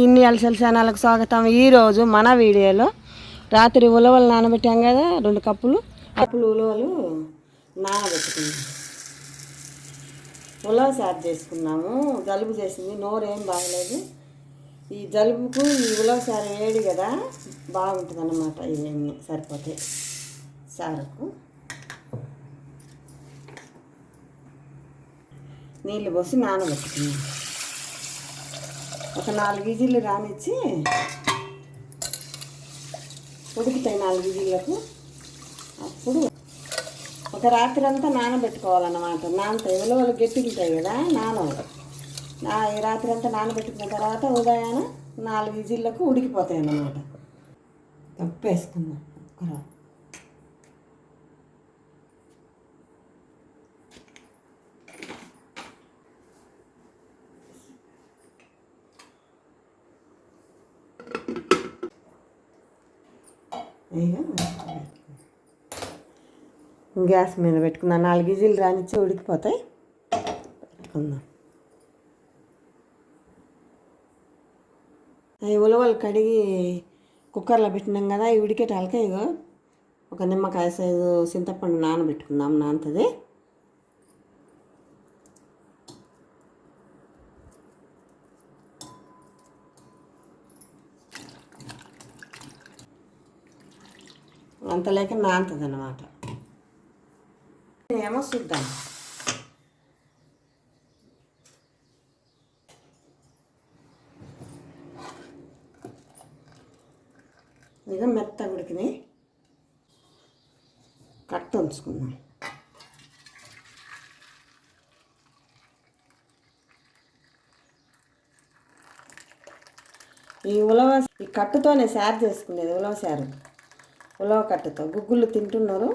ఇన్ని అలసల ఛానల్కి స్వాగతం. ఈరోజు మన వీడియోలో రాత్రి ఉలవలు నానబెట్టాం కదా రెండు కప్పులు. కప్పులు ఉలవలు నానబెట్టుకున్నాం. ఉలవ సార్ చేసుకున్నాము. జలుబు చేసింది నోరు ఏం బాగలేదు. ఈ జలుబుకు ఈ ఉలవ సారు వేడి కదా బాగుంటుంది అన్నమాట ఇవన్నీ సరిపోతే సారుకు నీళ్ళు పోసి నానబెట్టుకున్నాం. ఒక నాలుగు విజిల్లు రానిచ్చి ఉడుకుతాయి నాలుగు ఈజీలకు. అప్పుడు ఒక రాత్రి అంతా నానబెట్టుకోవాలన్నమాట. నానతాయి. ఉలవలు గట్టిగుతాయి కదా నానవు నా ఈ రాత్రి అంతా నానబెట్టుకున్న తర్వాత ఉదయాన నాలుగు ఈజీలకు ఉడికిపోతాయి అన్నమాట ఉప్పు గ్యాస్ మీద పెట్టుకుందాం నాలుగు విజిల్ రానిచ్చి ఉడికిపోతాయి. పెట్టుకుందాం. అవి ఉలవలు కడిగి కుక్కర్లో పెట్టినాం కదా అవి ఉడికేటాలకే ఇగో. ఒక నిమ్మకాయ సైజు చింతపండు నానబెట్టుకుందాం నానుతుంది. అంత లేక నానుతుంది అన్నమాట ఏమో చూద్దాం. ఇక మెత్త ఉడికిని కట్ట ఉంచుకుందాం. ఈ ఉలవ ఈ కట్టుతోనే సారు చేసుకునేది ఉలవ సారు ఉలవకట్టతో గుగ్గులు తింటున్నారు.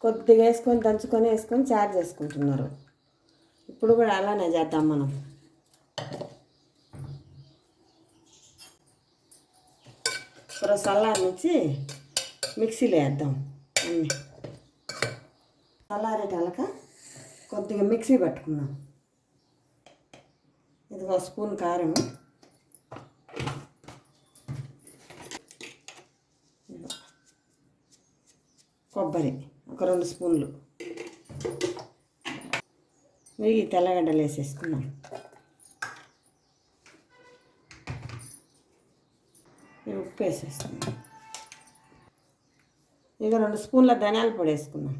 కొద్దిగా వేసుకొని దంచుకొని వేసుకొని చారు చేసుకుంటున్నారు. ఇప్పుడు కూడా అలానే చేద్దాం మనం. ఇప్పుడు నుంచి మిక్సీలో వేద్దాం. అన్నీ. చల్లారేటాలక కొద్దిగా మిక్సీ పట్టుకుందాం. ఇది ఒక స్పూన్ కారం. కొబ్బరి ఒక రెండు స్పూన్లు. మిగి తెల్లగడ్డలు వేసేసుకున్నాం ఉప్పు వేసేసుకున్నాం ఇక రెండు స్పూన్ల ధనియాల పొడి వేసుకున్నాం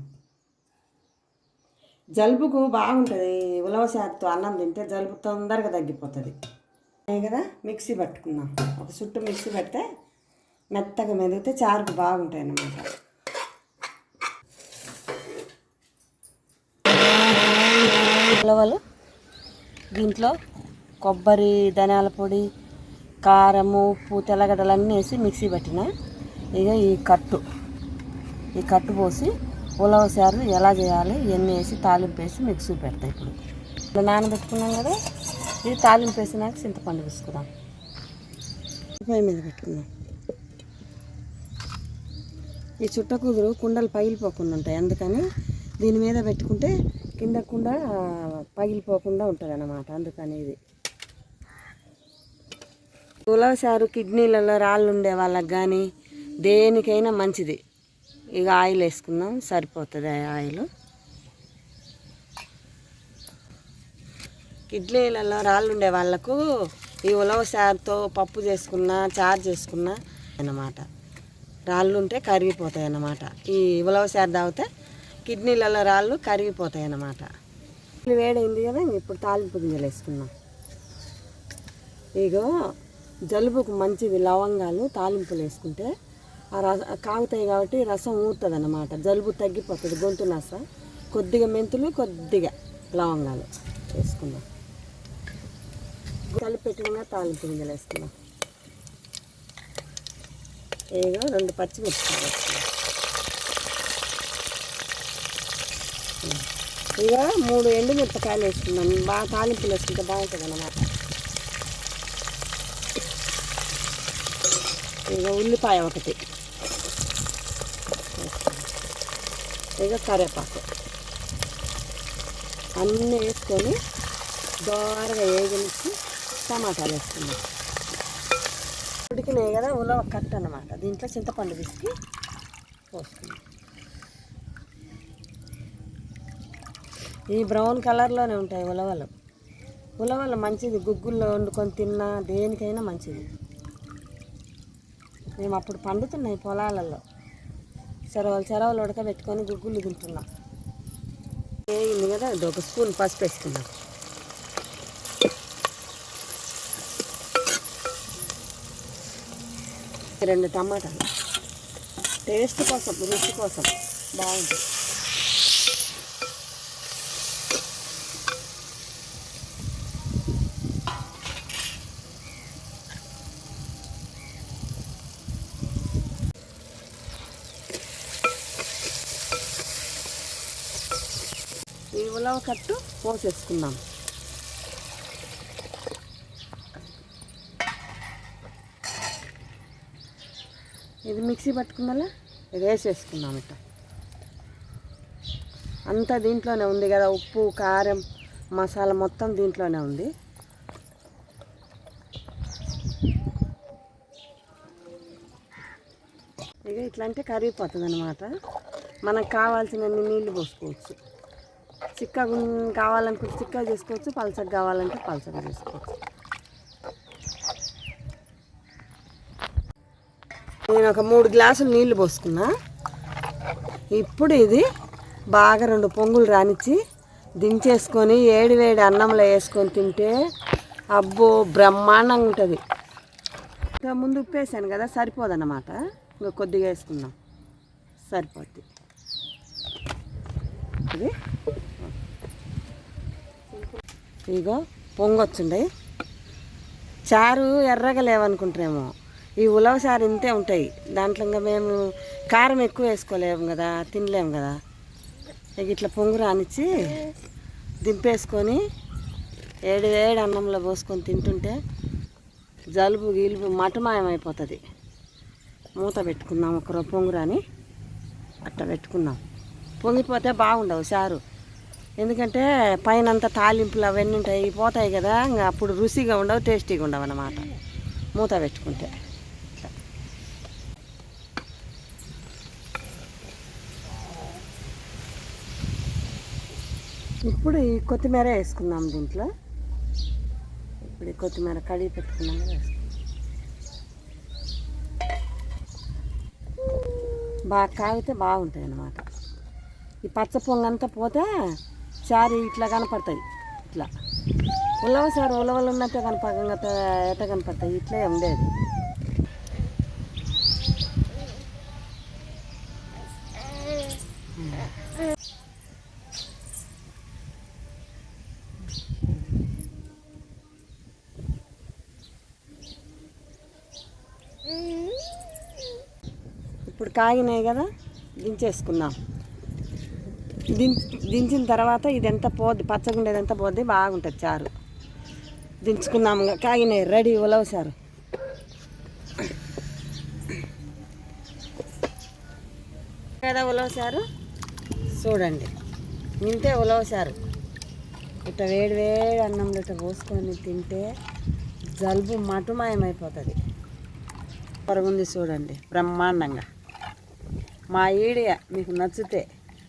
జలుబుకు బాగుంటుంది ఉలవ శాతతో అన్నం తింటే జలుబు తొందరగా తగ్గిపోతుంది. కదా మిక్సీ పట్టుకున్నాం ఒక చుట్టూ మిక్సీ పెడితే మెత్తగా మెదిగితే చారుకు బాగుంటాయి అన్నమాట ఉలవలు. దీంట్లో కొబ్బరి ధనియాల పొడి కారము ఉప్పు తెల్లగడ్డలు అన్నీ వేసి మిక్సీ పట్టిన. ఇక ఈ కట్టు. ఈ కట్టు పోసి ఉలవ సారు ఎలా చేయాలి ఇవన్నీ వేసి తాలింపు వేసి మిక్సీ పెడతాయి ఇప్పుడు. ఇలా నానబెట్టుకున్నాం కదా ఇది తాలింపు వేసినాక చింతపండు వేసుకుందాం పొయ్యి మీద పెట్టుకుందాం. ఈ చుట్టకూదురు కుండలు పగిలిపోకుండా ఉంటాయి అందుకని దీని మీద పెట్టుకుంటే కిందకుండా పగిలిపోకుండా ఉంటుంది అన్నమాట అందుకని ఇది కిడ్నీలలో రాళ్ళు ఉండే వాళ్ళకి కానీ దేనికైనా మంచిది. ఇక ఆయిల్ వేసుకుందాం సరిపోతుంది ఆయిల్. కిడ్నీలలో రాళ్ళు ఉండే వాళ్ళకు ఈ ఉలవసారుతో పప్పు చేసుకున్నా చారు చేసుకున్నా అన్నమాట. రాళ్ళు ఉంటే కరిగిపోతాయి అన్నమాట ఈ ఉలవసారు తాగితే కిడ్నీలలో రాళ్ళు కరిగిపోతాయి అన్నమాట. వేడైంది కదా ఇప్పుడు తాలింపు గింజలు వేసుకున్నాం ఇగో జలుబుకు మంచిది లవంగాలు తాలింపులు వేసుకుంటే ఆ రస కాగుతాయి కాబట్టి రసం ఊరుతుంది అన్నమాట జలుబు తగ్గిపోతుంది గొంతు నస కొద్దిగా మెంతులు కొద్దిగా లవంగాలు వేసుకుందాం. కలిపెట్టిన తాలింపు గింజలు వేసుకుందాం. ఏదో రెండు పచ్చిమిర్చి వేసుకుందాం ఇక మూడు ఎండుమిరపకాయలు వేసుకున్నాం బాగా తాలింపులు వేసుకుంటే బాగుంటుంది అన్నమాట. ఇక ఉల్లిపాయ ఒకటి. ఇక కరివేపాకు. అన్నీ వేసుకొని దోరగా వేగించి టమాటాలు వేసుకున్నాం ఉడికినాయి కదా ఉలవ కట్ అన్నమాట. దీంట్లో చింతపండు పిసికి పోసుకుందాం. ఈ బ్రౌన్ కలర్లోనే ఉంటాయి ఉలవలు. ఉలవలు మంచిది గుగ్గుల్లో వండుకొని తిన్నా దేనికైనా మంచిది. మేము అప్పుడు పండుతున్నాయి పొలాలలో. చెరవలు చెరవలు ఉడకబెట్టుకొని గుగ్గులు తింటున్నాం. వేగింది కదా ఇది ఒక స్పూన్ పసుపు వేసుకున్నాం రెండు టమాటాలు. టేస్ట్ కోసం రుచి కోసం బాగుంటుంది ఈ ఉలవ కట్టు పోసేసుకుందాం. ఇది మిక్సీ పట్టుకుందా ఇది వేసేసుకుందాం ఇట్ట అంతా దీంట్లోనే ఉంది కదా ఉప్పు కారం మసాలా మొత్తం దీంట్లోనే ఉంది. ఇక ఇట్లా అంటే కరిగిపోతుంది అనమాట మనకు కావాల్సినన్ని నీళ్ళు పోసుకోవచ్చు. చిక్కగా కావాలనుకుంటే చిక్కగా చేసుకోవచ్చు పలచగా కావాలంటే పలచగా చేసుకోవచ్చు. నేను ఒక మూడు గ్లాసులు నీళ్ళు పోసుకున్నా. ఇప్పుడు ఇది బాగా రెండు పొంగులు రానిచ్చి దించేసుకొని ఏడు వేడి అన్నంలో వేసుకొని తింటే అబ్బో బ్రహ్మాండంగా ఉంటుంది. ఇంకా ముందు ఉప్పు వేసాను కదా సరిపోదన్నమాట. ఇంకా కొద్దిగా వేసుకుందాం. సరిపోద్ది. ఇది ఇగో పొంగొచ్చుండే. చారు ఎర్రగా లేవనుకుంటారేమో ఈ ఉలవ చారు ఇంతే ఉంటాయి. దాంట్లో ఇంకా మేము కారం ఎక్కువ వేసుకోలేము కదా తినలేము కదా. ఇక ఇట్లా పొంగు రానిచ్చి దింపేసుకొని ఏడు వేడి అన్నంలో పోసుకొని తింటుంటే జలుబు గీలుబు మటమాయమైపోతుంది. మూత పెట్టుకుందాం ఒక పొంగురాని అట్లా పెట్టుకుందాం పొంగిపోతే బాగుండవు చారు. ఎందుకంటే పైన అంతా తాలింపులు అవన్నీ ఉంటాయి పోతాయి కదా ఇంకా అప్పుడు రుచిగా ఉండవు టేస్టీగా ఉండవు అన్నమాట. మూత పెట్టుకుంటే. ఇప్పుడు ఈ కొత్తిమీర వేసుకుందాం దీంట్లో. ఇప్పుడు ఈ కొత్తిమీర కడిగి పెట్టుకున్నాం వేసుకుందాం బాగా కాగితే బాగుంటాయి అన్నమాట. ఈ పచ్చ పొంగంతా పోతే చారు ఇట్లా కనపడతాయి. ఇట్లా. ఉలవ సారు ఉలవలు ఉన్నట్టే కనపడంగా ఎట కనపడతాయి? ఇట్లే ఉండేది. ఇప్పుడు కాగినాయి కదా దించేసుకుందాం. దించిన తర్వాత ఇది ఎంత పోద్ది పచ్చగా ఉండేది ఎంత పోద్ది బాగుంటుంది చారు. దించుకున్నాము ఇంకా. కాగినాయి రెడీ ఉలవ సారు కదా ఉలవ సారు చూడండి. ఇంతే ఉలవ సారు ఇట్ట వేడి వేడి అన్నంలో ఇట్ట పోసుకొని తింటే జలుబు మటుమాయమైపోతుంది. పరుగుంది చూడండి బ్రహ్మాండంగా. మా ఈడియా మీకు నచ్చితే